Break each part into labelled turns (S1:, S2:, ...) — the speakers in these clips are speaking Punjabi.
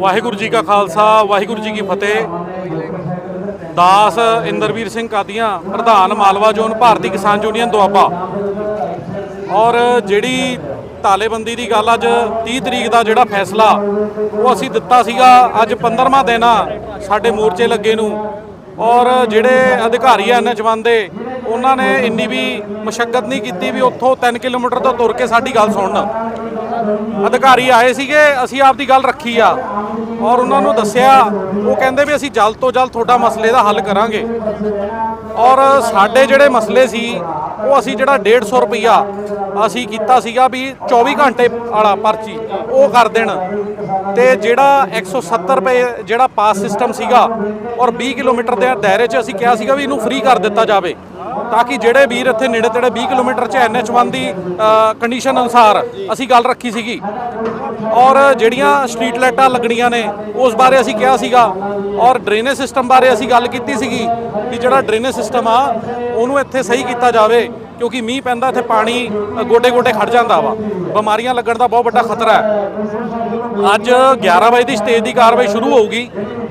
S1: ਵਾਹਿਗੁਰੂ ਜੀ ਕਾ ਖਾਲਸਾ, ਵਾਹਿਗੁਰੂ ਜੀ ਕੀ ਫਤਿਹ। ਦਾਸ ਇੰਦਰਵੀਰ ਸਿੰਘ ਕਾਦੀਆਂ, ਪ੍ਰਧਾਨ ਮਾਲਵਾ ਜ਼ੋਨ, ਭਾਰਤੀ ਕਿਸਾਨ ਯੂਨੀਅਨ ਦੁਆਬਾ। ਔਰ ਜਿਹੜੀ ਤਾਲੇਬੰਦੀ ਦੀ ਗੱਲ ਅੱਜ 30 ਤਰੀਕ ਦਾ ਜਿਹੜਾ ਫੈਸਲਾ, ਉਹ ਅਸੀਂ ਦਿੱਤਾ ਸੀਗਾ ਅੱਜ 15ਵਾਂ ਦਿਨ ਆ ਸਾਡੇ ਮੋਰਚੇ ਲੱਗੇ ਨੂੰ। ਔਰ ਜਿਹੜੇ ਅਧਿਕਾਰੀ ਆ ਐਨਐਚ1 ਦੇ, ਉਹਨਾਂ ਨੇ ਇੰਨੀ ਵੀ ਮਸ਼ੱਕਤ ਨਹੀਂ ਕੀਤੀ ਵੀ ਉੱਥੋਂ 3 ਕਿਲੋਮੀਟਰ ਤੋਂ ਤੁਰ ਕੇ ਸਾਡੀ ਗੱਲ ਸੁਣਨ। ਅਧਿਕਾਰੀ ਆਏ ਸੀਗੇ, ਅਸੀਂ ਆਪਦੀ ਗੱਲ ਰੱਖੀ ਆ। ਔਰ ਉਹਨਾਂ ਨੂੰ ਦੱਸਿਆ, ਉਹ ਕਹਿੰਦੇ ਵੀ ਅਸੀਂ ਜਲਦ ਤੋਂ ਜਲਦ ਤੁਹਾਡਾ ਮਸਲੇ ਦਾ ਹੱਲ ਕਰਾਂਗੇ। ਔਰ ਸਾਡੇ ਜਿਹੜੇ ਮਸਲੇ ਸੀ, ਉਹ ਅਸੀਂ ਜਿਹੜਾ 150 ਰੁਪਈਆ ਅਸੀਂ ਕੀਤਾ ਸੀਗਾ ਵੀ 24 ਘੰਟੇ ਵਾਲਾ ਪਰਚੀ, ਉਹ ਕਰ ਦੇਣ। ਤੇ ਜਿਹੜਾ 170 ਰੁਪਏ ਜਿਹੜਾ ਪਾਸ ਸਿਸਟਮ ਸੀਗਾ, ਔਰ 20 ਕਿਲੋਮੀਟਰ ਦੇ ਦਾਇਰੇ 'ਚ ਅਸੀਂ ਕਿਹਾ ਸੀਗਾ ਵੀ ਇਹਨੂੰ ਫ੍ਰੀ ਕਰ ਦਿੱਤਾ ਜਾਵੇ। ਤਾਂ ਕਿ ਜਿਹੜੇ ਵੀਰ ਇੱਥੇ ਨੇੜੇ ਤੇੜੇ 20 ਕਿਲੋਮੀਟਰ 'ਚ NH1 ਦੀ ਕੰਡੀਸ਼ਨ ਅਨੁਸਾਰ ਅਸੀਂ ਗੱਲ ਰੱਖੀ ਸੀਗੀ। ਔਰ ਜਿਹੜੀਆਂ ਸਟਰੀਟ ਲਾਈਟਾਂ ਲੱਗਣੀਆਂ ਨੇ, ਉਸ ਬਾਰੇ ਅਸੀਂ ਕਿਹਾ ਸੀਗਾ। ਔਰ ਡਰੇਨੇਜ ਸਿਸਟਮ ਬਾਰੇ ਅਸੀਂ ਗੱਲ ਕੀਤੀ ਸੀਗੀ ਵੀ ਜਿਹੜਾ ਡਰੇਨੇਜ ਸਿਸਟਮ ਆ, ਉਹਨੂੰ ਇੱਥੇ ਸਹੀ ਕੀਤਾ ਜਾਵੇ। ਕਿਉਂਕਿ ਮੀਂਹ ਪੈਂਦਾ ਇੱਥੇ ਪਾਣੀ ਗੋਡੇ ਗੋਡੇ ਖੜ ਜਾਂਦਾ ਵਾ। ਬਿਮਾਰੀਆਂ ਲੱਗਣ ਦਾ ਬਹੁਤ ਵੱਡਾ ਖਤਰਾ ਹੈ। ਅੱਜ 11 ਵਜੇ ਦੀ ਸਟੇਜ ਦੀ ਕਾਰਵਾਈ ਸ਼ੁਰੂ ਹੋਊਗੀ।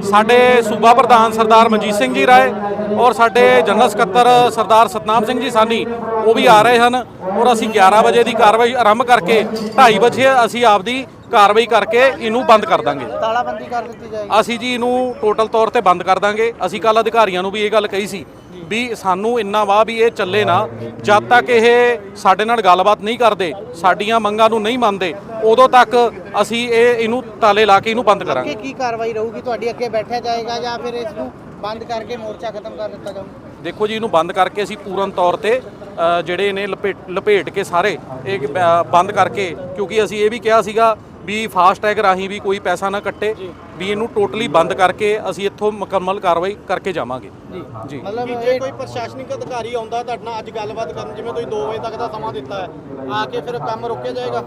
S1: ਸਾਡੇ ਸੂਬਾ ਪ੍ਰਧਾਨ ਸਰਦਾਰ ਮਨਜੀਤ ਸਿੰਘ ਜੀ ਰਾਏ ਔਰ ਸਾਡੇ ਜਨਰਲ ਸਕੱਤਰ ਸਰਦਾਰ ਸਤਨਾਮ ਸਿੰਘ ਜੀ ਸਾਨੀ ਉਹ ਵੀ ਆ ਰਹੇ ਹਨ ਔਰ ਅਸੀਂ 11 ਵਜੇ ਦੀ ਕਾਰਵਾਈ ਆਰੰਭ ਕਰਕੇ 2:30 ਵਜੇ ਅਸੀਂ ਆਪਦੀ ਕਾਰਵਾਈ ਕਰਕੇ ਇਹਨੂੰ ਬੰਦ ਕਰ ਦਾਂਗੇ।
S2: ਤਾਲਾਬੰਦੀ ਕਰ ਦਿੱਤੀ ਜਾਏਗੀ।
S1: ਅਸੀਂ ਜੀ ਇਹਨੂੰ ਟੋਟਲ ਤੌਰ ਤੇ ਬੰਦ ਕਰ ਦਾਂਗੇ। ਅਸੀਂ ਕੱਲ ਅਧਿਕਾਰੀਆਂ ਨੂੰ ਵੀ ਇਹ ਗੱਲ ਕਹੀ ਸੀ ਵੀ ਸਾਨੂੰ ਇੰਨਾ ਵਾ ਵੀ ਇਹ ਚੱਲੇ ਨਾ ਜਦ ਤੱਕ ਇਹ ਸਾਡੇ ਨਾਲ ਗੱਲਬਾਤ ਨਹੀਂ ਕਰਦੇ ਸਾਡੀਆਂ ਮੰਗਾਂ ਨੂੰ ਨਹੀਂ ਮੰਨਦੇ ਉਦੋਂ ਤੱਕ ਅਸੀਂ ਇਹ ਇਹਨੂੰ ਤਾਲੇ ਲਾ ਕੇ ਇਹਨੂੰ ਬੰਦ ਕਰਾਂਗੇ।
S2: ਕੀ ਕਾਰਵਾਈ ਰਹੂਗੀ? ਤੁਹਾਡੀ ਅੱਗੇ ਬੈਠਿਆ ਜਾਏਗਾ ਜਾਂ ਫਿਰ ਇਸ ਨੂੰ ਬੰਦ ਕਰਕੇ ਮੋਰਚਾ ਖਤਮ ਕਰ ਦਿੱਤਾ ਜਾਊ?
S1: ਦੇਖੋ ਜੀ ਇਹਨੂੰ ਬੰਦ ਕਰਕੇ ਅਸੀਂ ਪੂਰਨ ਤੌਰ ਤੇ ਜਿਹੜੇ ਨੇ ਲਪੇਟ ਲਪੇਟ ਕੇ ਸਾਰੇ ਇਹ ਬੰਦ ਕਰਕੇ ਕਿਉਂਕਿ ਅਸੀਂ ਇਹ ਵੀ ਕਿਹਾ ਸੀਗਾ ਵੀ ਫਾਸਟ ਟੈਗ ਰਾਹੀਂ ਵੀ ਕੋਈ ਪੈਸਾ ਨਾ ਕੱਟੇ ਵੀ ਇਹਨੂੰ ਟੋਟਲੀ ਬੰਦ ਕਰਕੇ ਅਸੀਂ ਇੱਥੋਂ ਮੁਕੰਮਲ ਕਾਰਵਾਈ ਕਰਕੇ ਜਾਵਾਂਗੇ। ਜੀ।
S2: ਮਤਲਬ
S3: ਜੇ ਕੋਈ ਪ੍ਰਸ਼ਾਸਨਿਕ ਅਧਿਕਾਰੀ ਆਉਂਦਾ ਤੁਹਾਡੇ ਨਾਲ ਅੱਜ ਗੱਲਬਾਤ ਕਰਨ ਜਿਵੇਂ ਤੁਸੀਂ 2 ਵਜੇ ਤੱਕ ਦਾ ਸਮਾਂ ਦਿੱਤਾ ਹੈ ਆ ਕੇ ਫਿਰ ਕੰਮ ਰੋਕਿਆ ਜਾਏਗਾ?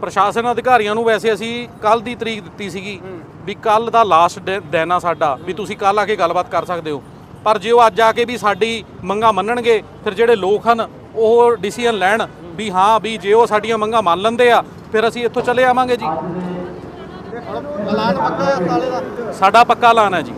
S1: ਪ੍ਰਸ਼ਾਸਨ ਅਧਿਕਾਰੀਆਂ ਨੂੰ ਵੈਸੇ ਅਸੀਂ ਕੱਲ ਦੀ ਤਰੀਕ ਦਿੱਤੀ ਸੀਗੀ ਵੀ ਕੱਲ ਦਾ ਲਾਸਟ ਦਿਨ ਆ ਸਾਡਾ ਵੀ ਤੁਸੀਂ ਕੱਲ ਆ ਕੇ ਗੱਲਬਾਤ ਕਰ ਸਕਦੇ ਹੋ। ਪਰ ਜੇ ਉਹ ਅੱਜ ਆ ਕੇ ਵੀ ਸਾਡੀ ਮੰਗਾਂ ਮੰਨਣਗੇ ਫਿਰ ਜਿਹੜੇ ਲੋਕ ਹਨ ਉਹ ਡਿਸੀਜਨ ਲੈਣ ਵੀ ਹਾਂ ਵੀ ਜੇ ਉਹ ਸਾਡੀਆਂ ਮੰਗਾਂ ਮੰਨ ਲੈਂਦੇ ਆ ਫਿਰ ਅਸੀਂ ਇੱਥੋਂ ਚਲੇ ਆਵਾਂਗੇ ਜੀ।
S3: ਐਲਾਨ ਪੱਕਾ ਹੈ ਤਾਲੇ ਦਾ
S1: ਸਾਡਾ ਪੱਕਾ ਐਲਾਨ ਹੈ ਜੀ।